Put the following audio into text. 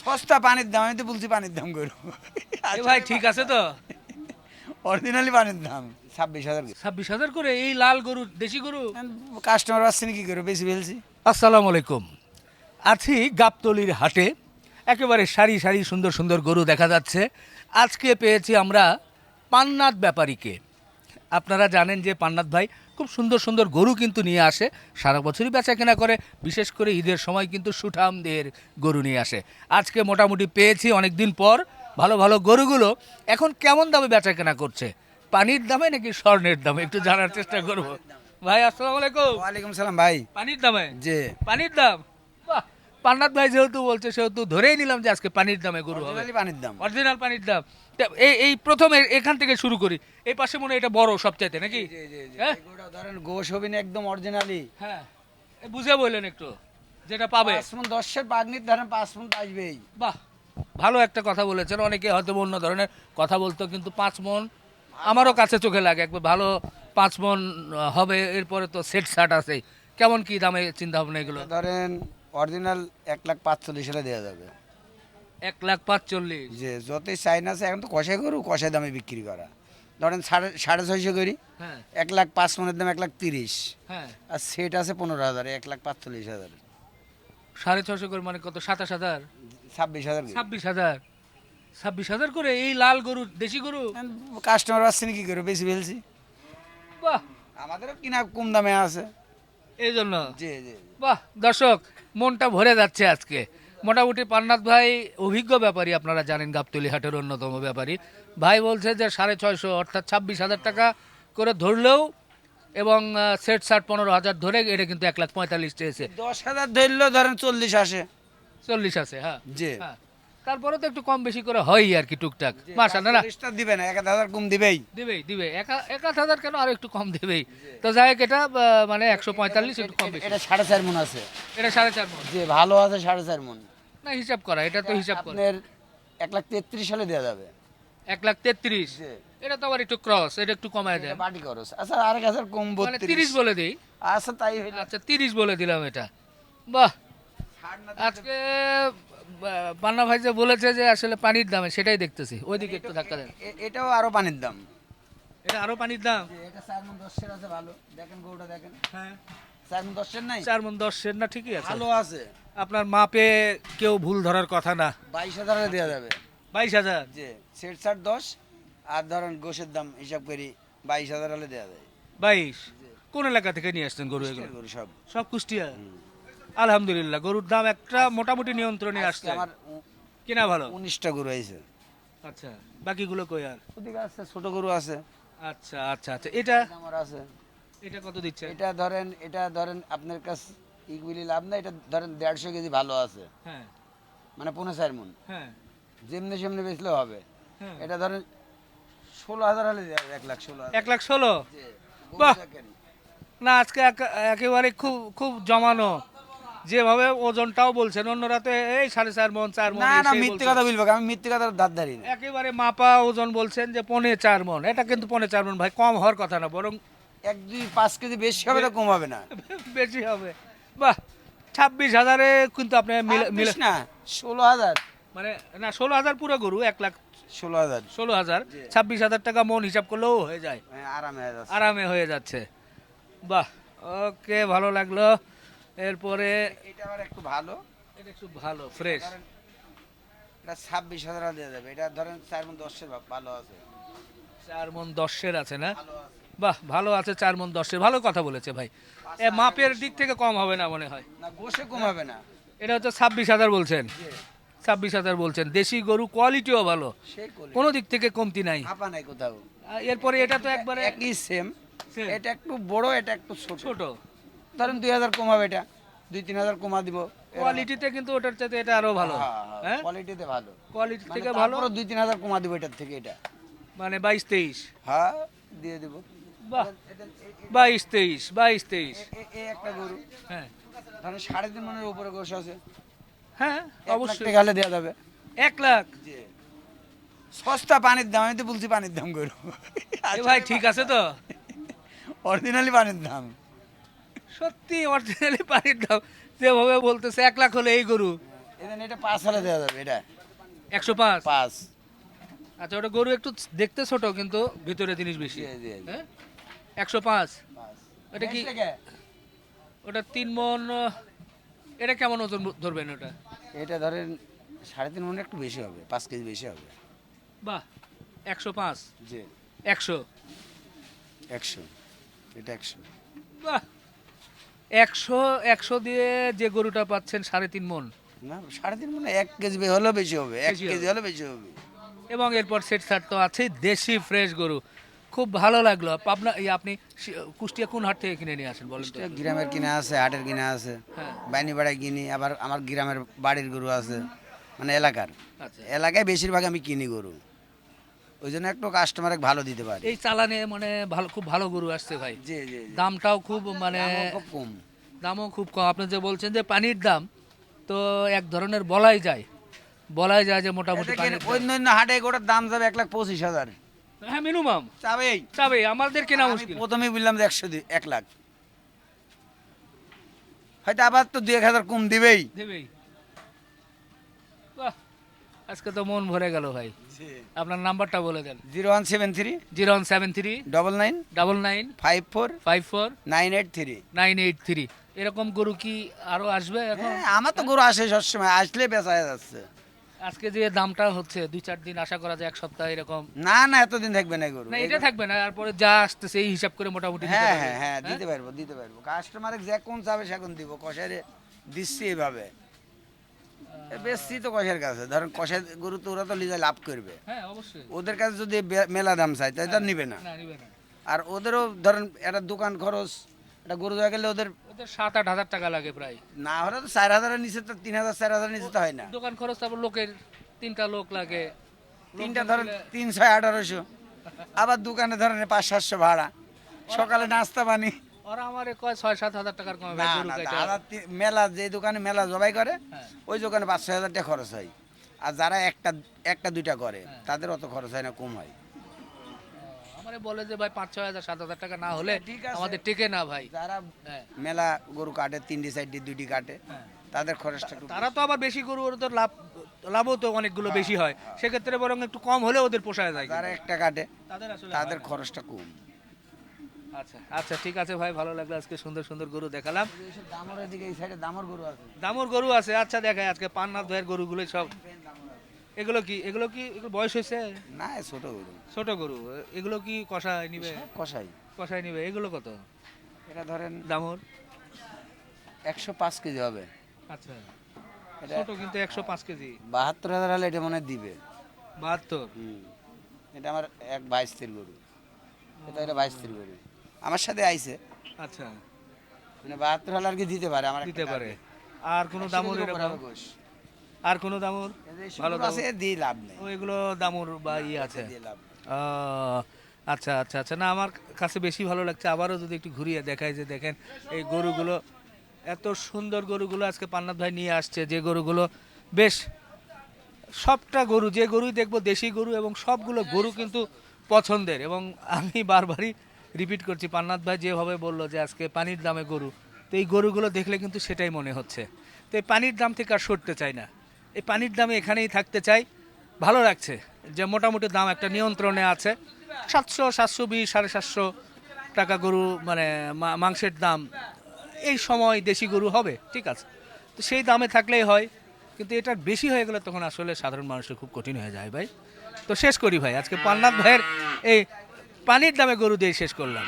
সস্তা পানির দাম আমি তো বলছি পানির দাম গরু এ ভাই ঠিক আছে তো? অরিজিনালি পানির দাম ছাব্বিশ হাজার ছাব্বিশ হাজার করে? এই লাল গরু দেশি গরু? কাস্টমার আসছে কি করে বেশি ফেলছি। আসসালামু আলাইকুম। আছি গাবতলির হাটে। একেবারে সারি সারি সুন্দর সুন্দর গরু দেখা যাচ্ছে। আজকে পেয়েছি আমরা পান্নাথ ব্যাপারীকে। আপনারা জানেন যে পান্নাথ ভাই খুব সুন্দর সুন্দর গরু কিন্তু নিয়ে আসে। সারা বছরই বেচা কেনা করে বিশেষ করে ঈদের সময় কিন্তু সুঠামদের গরু নিয়ে আসে। আজকে মোটামুটি পেয়েছি অনেক দিন পর ভালো ভালো গরুগুলো। এখন কেমন দামে বেচা কেনা করছে? পানির দামে নাকি স্বর্ণের দামে? একটু জানার চেষ্টা করব। ভাই আসসালামু আলাইকুম। ওয়ালাইকুম সালাম ভাই। পানির দামে? যে পানির দাম? বাহ! পান্নাথ ভাই যেহেতু বলছে সেহেতু ধরেই নিলাম যে আজকে পানির দামে গরু হবে। পানির দাম। অরিজিনাল পানির দাম। এই এই প্রথম এখান থেকে শুরু করি। এই পাশে মনে এটা বড় সবচাইতে নাকি? হ্যাঁ? ধরেন গোশ হবিন একদম অরিজিনালি হ্যাঁ। এ বুঝে বললেন একটু যেটা পাবে। পাঁচ মন দশের বাগনির ধরেন পাঁচ মন আসবেই। বাহ ভালো একটা কথা বলেছেন। অনেকে হয়তো অন্য ধরনের কথা বলতো কিন্তু পাঁচ মন আমারও কাছে চোখে লাগে। একবার ভালো পাঁচ মন হবে এরপরে তো সেট শার্ট আছে। কেমন কি দামে চিন্তা ভাবনা এগুলো ধরেন অরিজিনাল এক লাখ পাঁচচল্লিশ হলে দেওয়া যাবে। এক লাখ পাঁচচল্লিশ। যে যতই চাইন আছে এখন তো কষাই গরু কষাই দামে বিক্রি করা। ধরেন সাড়ে সাড়ে ছয়শো করি। হ্যাঁ। এক লাখ পাঁচ মনের দাম এক লাখ তিরিশ। হ্যাঁ। আর সেট আছে পনেরো হাজার এক লাখ পাঁচচল্লিশ হাজার। সাড়ে ছশো করে মানে কত? সাতাশ হাজার? ছাব্বিশ হাজার ছাব্বিশ হাজার। ছাব্বিশ হাজার করে এই লাল গরু দেশি গরু? কাস্টমার আসছে কি করে বেশি ফেলছি। বাহ। আমাদেরও কিনা কম দামে আছে। এই জন্য? জি জি। বাহ। দর্শক মনটা ভরে যাচ্ছে আজকে। মোটামুটি পান্নাথ ভাই অভিজ্ঞ ব্যাপারী আপনারা জানেন গাবতলি হাটের অন্যতম ব্যাপারী। ভাই বলছে যে সাড়ে ছয়শো অর্থাৎ ছাব্বিশ হাজার টাকা করে ধরলেও এবং সেট শার্ট পনেরো হাজার ধরে এটা কিন্তু এক লাখ পঁয়তাল্লিশ চেয়েছে। দশ হাজার ধরলেও ধরেন চল্লিশ আসে। চল্লিশ আছে হ্যাঁ। জি। হ্যাঁ। তারপরে তো একটু কম বেশি করে হয় আর কি টুকটাক। মাসা না দিবে না এক হাজার কম দিবেই। দিবেই দিবে এক হাজার কেন আর একটু কম দিবেই? তো যাই হোক এটা মানে একশো পঁয়তাল্লিশ একটু কম বেশি। এটা সাড়ে চার মন আছে। এটা সাড়ে চার মণ। যে ভালো আছে সাড়ে চার মন। না হিসাব করা এটা তো হিসাব করা। আপনার এক লাখ তেত্রিশ সালে দেওয়া যাবে। এক লাখ তেত্রিশ? এটা তো আবার একটু ক্রস এটা একটু কমায় দেয় বাটি খরচ আচ্ছা আরেক হাজার কম তিরিশ বলে দিই। আচ্ছা তাই আচ্ছা তিরিশ বলে দিলাম এটা। বাহ! আজকে পান্না ভাই যে বলেছে যে আসলে পানির দামে সেটাই দেখতেছি। ওইদিকে একটু ধাক্কা দেন। এটাও আরও পানির দাম। এটা আরও পানির দাম? এটা চার মন দশের আছে ভালো। দেখেন গরুটা দেখেন। হ্যাঁ। চার মন দশের না ঠিকই আছে। ভালো আছে। আপনার মাপে কেউ ভুল ধরার কথা না। বাইশ হাজারে দেওয়া যাবে। বাইশ হাজার? যে সেট সার দশ আর ধরেন গোশের দাম হিসাব করি বাইশ হাজার হলে দেওয়া যায়। বাইশ? কোন এলাকা থেকে নিয়ে আসছেন গরু এগুলো? গরু সব। সব কুষ্টিয়া? আলহামদুলিল্লাহ গরুর দাম একটা মোটামুটি নিয়ন্ত্রণে আসছে। আমার কিনা ভালো? উনিশটা গরু আছে আচ্ছা বাকিগুলো কই আর? ওদিকে আছে ছোট গরু আছে। আচ্ছা আচ্ছা আচ্ছা এটা আমার আছে। এটা কত দিচ্ছে? এটা ধরেন এটা ধরেন আপনার কাছে ইগুলি লাভ না এটা ধরেন দেড়শো কেজি ভালো আছে। হ্যাঁ। মানে পনেরো চার মন। হ্যাঁ। যেমনি সেমনি হবে। হ্যাঁ। এটা ধরেন ষোলো হাজার হলে এক লাখ ষোলো এক লাখ ষোলো। না আজকে একেবারে খুব খুব জমানো। যেভাবে ওজনটাও বলছেন অন্যরা তো এই সাড়ে চার মন চার মন না না মিথ্যে কথা বলব আমি মিথ্যে কথা দাঁত ধারি না। একেবারে মাপা ওজন বলছেন যে পনে চার মন। এটা কিন্তু পনে চার মন ভাই কম হওয়ার কথা না বরং এক দুই পাঁচ কেজি বেশি হবে তো কম হবে না। বেশি হবে। বাহ ছাব্বিশ হাজারে কিন্তু আপনি মিলে না ষোলো হাজার। মানে না ষোলো হাজার পুরো গরু এক লাখ ষোলো হাজার। ষোলো হাজার। ছাব্বিশ হাজার টাকা মন হিসাব করলেও হয়ে যায়। হ্যাঁ, আরামে আরামে হয়ে যাচ্ছে। বাহ ওকে ভালো লাগল। এরপরে এটা আবার একটু ভালো। এটা একটু ভালো ফ্রেশ এটা ছাব্বিশ হাজার দেওয়া যাবে এটা ধরেন চার মন দশের ভালো আছে। চার মন দশের আছে না? ভালো আছে। বাহ ভালো আছে চার মন দশের। ভালো কথা বলেছে ভাই। এ মাপের দিক থেকে কম হবে না মনে হয়। না গোসে কম হবে না। এটা হচ্ছে ছাব্বিশ হাজার বলছেন। ছাব্বিশ হাজার বলছেন। দেশি গরু কোয়ালিটিও ভালো। কোনো দিক থেকে কমতি নাই। কোথাও। এরপরে এটা তো একবারে একই সেম। এটা একটু বড় এটা একটু ছোট। ছোট। ধরেন দুই হাজার কম হবে এটা। দুই তিন হাজার কমা দিব। কোয়ালিটিতে কিন্তু ওটার চাইতে এটা আরও ভালো। হ্যাঁ কোয়ালিটিতে ভালো। কোয়ালিটি মানে থেকে ভালো? দুই তিন হাজার কমা দিব এটার থেকে এটা। মানে বাইশ তেইশ। হ্যাঁ দিয়ে দিব। বাহ। বাইশ তেইশ বাইশ তেইশ। একটা গরু। হ্যাঁ। ধরেন সাড়ে তিন মনের উপরে গোস আছে। হ্যাঁ অবশ্যই। হলে দেওয়া যাবে। এক লাখ? সস্তা পানির দাম আমি তো বলছি পানির দাম গরু। এ ভাই ঠিক আছে তো? অরিজিনালি পানির দাম। সত্যি অরিজিনালি পানির দাম। যেভাবে বলতেছে এক লাখ হলে এই গরু। এটা পাঁচ হাজার দেওয়া যাবে এটা। একশো পাঁচ? পাঁচ। আচ্ছা ওটা গরু একটু দেখতে ছোট কিন্তু ভিতরে জিনিস বেশি। হ্যাঁ? একশো পাঁচ। এটা কি? ওটা তিন মন এটা কেমন ওজন ধরবেন ওটা? এটা ধরেন সাড়ে তিন মনে একটু বেশি হবে পাঁচ কেজি বেশি হবে। বাহ একশো পাঁচ। জি। একশো। একশো এটা একশো। বাহ একশো একশো দিয়ে যে গরুটা পাচ্ছেন সাড়ে তিন মন। না সাড়ে তিন মনে এক কেজি হলেও বেশি হবে এক কেজি। হলেও বেশি হবে। এবং এরপর সেট সার তো আছেই দেশি ফ্রেশ গরু। খুব ভালো লাগল। আপনার এই আপনি কুষ্টিয়া কোন হাট থেকে কিনে নিয়ে আসেন বলেন তো? গ্রামের কিনা আছে হাটের কিনা আছে। হ্যাঁ। বাইনি বাড়ায় কিনি আবার আমার গ্রামের বাড়ির গরু আছে মানে এলাকার। আচ্ছা। এলাকায় বেশিরভাগ আমি কিনি গরু। ওই জন্য একটু কাস্টমারে ভালো দিতে পারি। এই চালানে মানে ভালো খুব ভালো গরু আসছে ভাই। জি জি। দামটাও খুব মানে খুব কম। দামও খুব কম। আপনি যে বলছেন যে পানির দাম তো এক ধরনের বলাই যায়। বলাই যায় যে মোটামুটি অন্য অন্য হাটে গোটার দাম যাবে এক লাখ পঁচিশ হাজার? হ্যাঁ মিনিমাম। চাবেই। চাবে আমাদের কেনা মুশকিল। প্রথমেই বললাম যে একশো দি- এক লাখ। হয়তো আবার তো দু এক হাজার কম দিবেই। দেবেই। বাহ আজকে তো মন ভরে গেল ভাই। আপনার নাম্বারটা বলে দেন। Zero one seven three. Zero one seven three. Double nine. Double nine. Five four. Five four. Nine eight three. Nine eight three. এরকম গরু কি আরও আসবে এখন? হ্যাঁ আমার তো গরু আসে সবসময়। আসলে বেচা যাচ্ছে। আজকে যে দামটা হচ্ছে দুই চার দিন আশা করা যায় এক সপ্তাহ এরকম। না না এতদিন থাকবে না গরু। না এটা থাকবে না তারপরে যা আসতেছে এই হিসাব করে মোটামুটি হ্যাঁ হ্যাঁ হ্যাঁ? দিতে পারব দিতে পারব। কাস্টমারে যে কোন চাবে সেখন দিব কষারে দিচ্ছি এইভাবে। এ বেশি তো কষের কাছে ধরেন কষের গরু তো ওরা তো লিজে লাভ করবে। হ্যাঁ অবশ্যই। ওদের কাছে যদি মেলা দাম চাই তাই তো না নিবে না। আর ওদেরও ধরেন একটা দোকান খরচ একটা গরু দেওয়া গেলে ওদের ওদের সাত আট হাজার টাকা লাগে প্রায়। না হলে তো চার হাজারের নিচে তো তিন হাজার চার হাজারের নিচে তো হয় না। দোকান খরচ তারপর লোকের তিনটা লোক লাগে। তিনটা ধরেন তিন ছয় আঠারোশো। আবার দোকানে ধরেন পাঁচ সাতশো ভাড়া। সকালে নাস্তা পানি। ওরা আমার কয় ছয় সাত হাজার টাকার কমে না না। মেলা যে দোকানে মেলা জবাই করে হ্যাঁ। ওই দোকানে পাঁচ ছয় হাজার টাকা খরচ হয়। আর যারা একটা একটা দুইটা করে হ্যাঁ। তাদের অত খরচ হয় না কম হয়। আমারে বলে যে ভাই পাঁচ ছয় হাজার সাত হাজার টাকা না হলে আমাদের টিকে না ভাই। যারা হ্যাঁ। মেলা গরু কাটে তিনটি সাইডটি দুইটি কাটে হ্যাঁ। তাদের খরচটা তারা তো আবার বেশি গরু ওদের লাভ লাভও তো অনেকগুলো বেশি হয়। সেক্ষেত্রে বরং একটু কম হলে ওদের পোষায় যায় কিন্তু। একটা কাটে তাদের আসলে তাদের খরচটা কম। আচ্ছা আচ্ছা ঠিক আছে ভাই ভালো লাগল আজকে সুন্দর সুন্দর গরু দেখালাম। দামর এদিকে এই সাইডে দামর গরু আছে। দামুর গরু আছে। আচ্ছা দেখাই আজকে পান্নাথ ভাইয়ের গরুগুলো সব। এগুলো কি এগুলো কি এগুলো বয়স হয়েছে? না ছোট গরু। ছোট গরু এগুলো কি কষায় নিবে? কষাই। কষায় নিবে এগুলো কত? এটা ধরেন দামুর একশো পাঁচ কেজি হবে। আচ্ছা। এটা ছোট কিন্তু একশো পাঁচ কেজি। বাহাত্তর হাজার হলে এটা মনে দিবে। বাহাত্তর? এটা আমার এক বাইশ তির গরু। এটা এটা বাইশ তির গরু। আমার সাথে আইছে। আচ্ছা। মানে বাহাত্তর হাজার আর কি দিতে পারে আমার দিতে পারে। আর কোনো দামুর এরকম। আর কোনো দামুর? ভালো আছে, দিয়ে লাভ নেই। ও এগুলো দামুর বা ইয়ে আছে। আচ্ছা আচ্ছা আচ্ছা। না আমার কাছে বেশি ভালো লাগছে। আবারও যদি একটু ঘুরিয়ে দেখায় যে দেখেন এই গরুগুলো এত সুন্দর গরুগুলো আজকে পান্নাথ ভাই নিয়ে আসছে। যে গরুগুলো বেশ সবটা গরু যে গরুই দেখব দেশি গরু এবং সবগুলো গরু কিন্তু পছন্দের। এবং আমি বারবারই রিপিট করছি পান্নাথ ভাই যেভাবে বলল যে আজকে পানির দামে গরু। তো এই গরুগুলো দেখলে কিন্তু সেটাই মনে হচ্ছে। তো এই পানির দাম থেকে আর সরতে চাই না। এই পানির দামে এখানেই থাকতে চাই। ভালো লাগছে যে মোটামুটি দাম একটা নিয়ন্ত্রণে আছে। সাতশো সাতশো বিশ, সাড়ে সাতশো টাকা গরু মানে মাংসের দাম। এই সময় দেশি গরু হবে, ঠিক আছে। তো সেই দামে থাকলেই হয়। কিন্তু এটা বেশি হয়ে গেলে তখন আসলে সাধারণ মানুষের খুব কঠিন হয়ে যায় ভাই। তো শেষ করি ভাই, আজকে পান্নাথ ভাইয়ের এই পানির দামে গরু দিয়ে শেষ করলাম।